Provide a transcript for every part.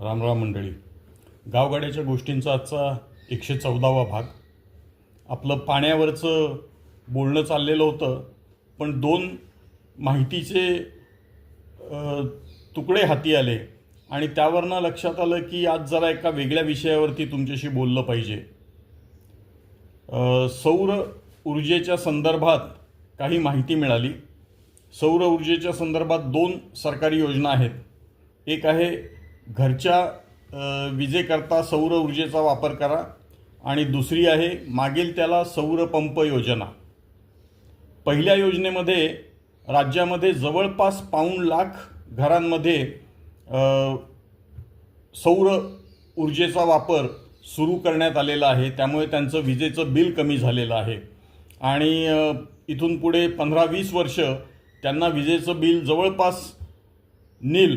रामराम मंडळी गावगाड्याच्या गोष्टींचा आजचा एकशे चौदावा भाग. आपलं पाण्यावरचं बोलणं चाललेलं होतं पण दोन माहितीचे तुकडे हाती आले आणि त्यावरनं लक्षात आलं की आज जरा एका वेगळ्या विषयावरती तुमच्याशी बोललं पाहिजे. सौर ऊर्जेच्या संदर्भात काही माहिती मिळाली. सौर ऊर्जेच्या संदर्भात दोन सरकारी योजना आहेत. एक आहे घरच्या विजेकरता सौर ऊर्जेचा वापर करा. आणि दुसरी आहे मागील त्याला सौरपंप योजना. पहिल्या योजनेमध्ये राज्यामध्ये जवळपास पाऊण लाख घरांमध्ये सौर ऊर्जेचा वापर सुरू करण्यात आलेला आहे. त्यामुळे त्यांचं विजेचं बिल कमी झालेलं आहे. आणि इथून पुढे पंधरा वीस वर्ष त्यांना विजेचं बिल जवळपास नील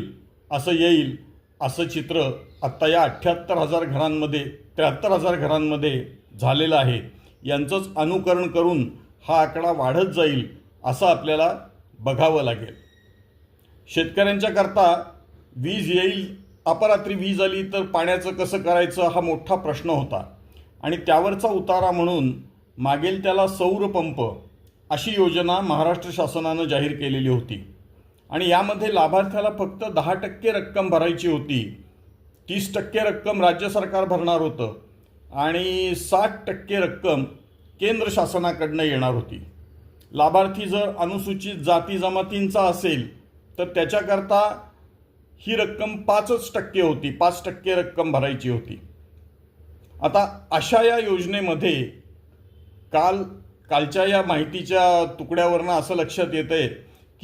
असं येईल. असं चित्र आत्ता या अठ्ठ्याहत्तर हजार घरांमध्ये त्र्याहत्तर हजार घरांमध्ये झालेलं आहे. यांचंच अनुकरण करून हा आकडा वाढत जाईल असं आपल्याला बघावं लागेल. शेतकऱ्यांच्या करता वीज येईल अपरात्री वीज आली तर पाण्याचं कसं करायचं हा मोठा प्रश्न होता. आणि त्यावरचा उतारा म्हणून मागेल त्याला सौरपंप अशी योजना महाराष्ट्र शासनानं जाहीर केलेली होती. आणि यामध्ये लाभार्थ्याला फक्त दहा टक्के रक्कम भरायची होती. तीस टक्के रक्कम राज्य सरकार भरणार होतं आणि साठ टक्के रक्कम केंद्र शासनाकडनं येणार होती. लाभार्थी जर अनुसूचित जाती जमातींचा असेल तर त्याच्याकरता ही रक्कम पाचच टक्के होती पाच टक्के रक्कम भरायची होती. आता अशा या योजनेमध्ये काल कालच्या या माहितीच्या तुकड्यावरनं असं लक्षात येतं आहे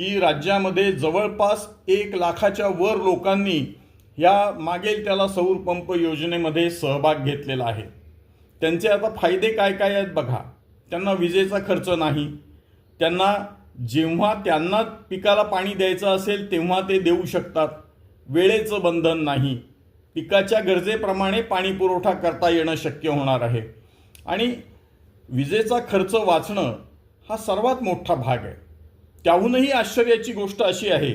की राज्यामध्ये जवळपास एक लाखाच्या वर लोकांनी या मागेल त्याला सौर पंप योजनेमध्ये सहभाग घेतलेला आहे. त्यांचे आता फायदे काय काय आहेत बघा. त्यांना विजेचा खर्च नाही. त्यांना जेव्हा त्यांना पिकाला पाणी द्यायचं असेल तेव्हा ते देऊ शकतात. वेळेचं बंधन नाही. पिकाच्या गरजेप्रमाणे पाणी पुरवठा करता येणं शक्य होणार आहे. आणि विजेचा खर्च वाचणं हा सर्वात मोठा भाग आहे. त्याहूनही आश्चर्याची गोष्ट अशी आहे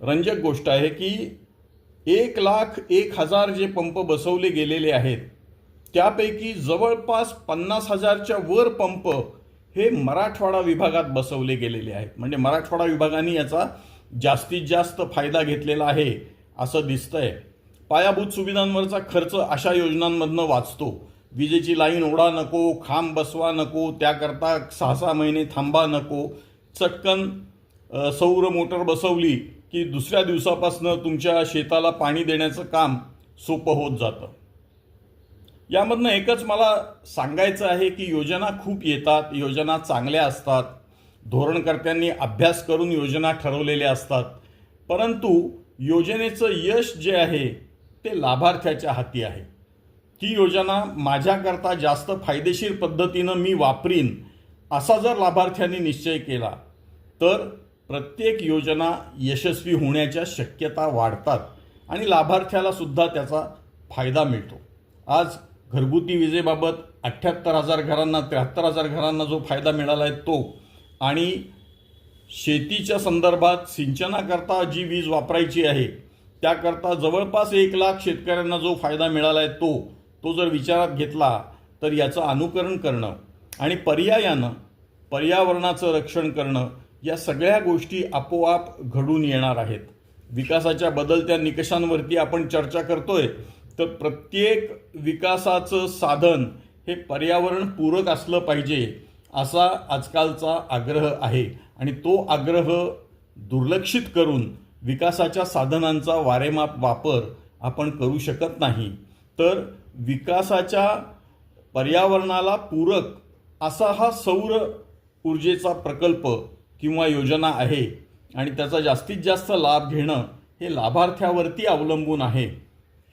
रंजक गोष्ट आहे की एक लाख एक हजार जे पंप बसवले गेलेले आहेत त्यापैकी जवळपास पन्नास हजारच्या वर पंप हे मराठवाडा विभागात बसवले गेलेले आहेत. म्हणजे मराठवाडा विभागाने याचा जास्तीत जास्त फायदा घेतलेला आहे असं दिसतंय. पायाभूत सुविधांवरचा खर्च अशा योजनांमधनं वाचतो. विजेची लाईन ओढा नको खांब बसवा नको त्याकरता सहा सहा महिने थांबा नको चटकन सौर मोटर बसवली की दुसऱ्या दिवसापासनं तुमच्या शेताला पाणी देण्याचं काम सोपं होत जातं. यामधनं एकच मला सांगायचं आहे की योजना खूप येतात योजना चांगल्या असतात धोरणकर्त्यांनी अभ्यास करून योजना ठरवलेल्या असतात परंतु योजनेचं यश जे आहे ते लाभार्थ्याच्या हाती आहे. ती योजना माझ्याकरता जास्त फायदेशीर पद्धतीनं मी वापरीन असा जर लाभार्थ्यांनी निश्चय केला तर प्रत्येक योजना यशस्वी होण्याच्या शक्यता वाढतात आणि लाभार्थ्याला सुद्धा त्याचा फायदा मिळतो. आज घरगुती विजेबाबत अठ्ठ्याहत्तर हजार घरांना त्र्याहत्तर हजार घरांना जो फायदा मिळाला आहे तो आणि शेतीच्या संदर्भात सिंचनाकरता जी वीज वापरायची आहे त्याकरता जवळपास एक लाख शेतकऱ्यांना जो फायदा मिळाला आहे तो तो जर विचारात घेतला तर याचं अनुकरण करणं आणि पर्यायानं पर्यावरणाचं रक्षण करणं या सगळ्या गोष्टी आपोआप घडून येणार आहेत. विकासाच्या बदलत्या निकषांवरती आपण चर्चा करतोय तर प्रत्येक विकासाचं साधन हे पर्यावरण पूरक असलं पाहिजे असा आजकालचा आग्रह आहे. आणि तो आग्रह दुर्लक्षित करून विकासाच्या साधनांचा वारेमाप वापर आपण करू शकत नाही. तर विकासाच्या पर्यावरणाला पूरक असा हा सौर ऊर्जेचा प्रकल्प किंवा योजना आहे आणि त्याचा जास्तीत जास्त लाभ घेणं हे लाभार्थ्यावरती अवलंबून आहे.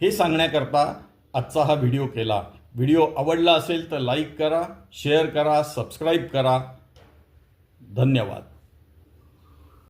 हे सांगण्याकरता आजचा हा व्हिडिओ केला. व्हिडिओ आवडला असेल तर लाईक करा शेअर करा सबस्क्राईब करा. धन्यवाद.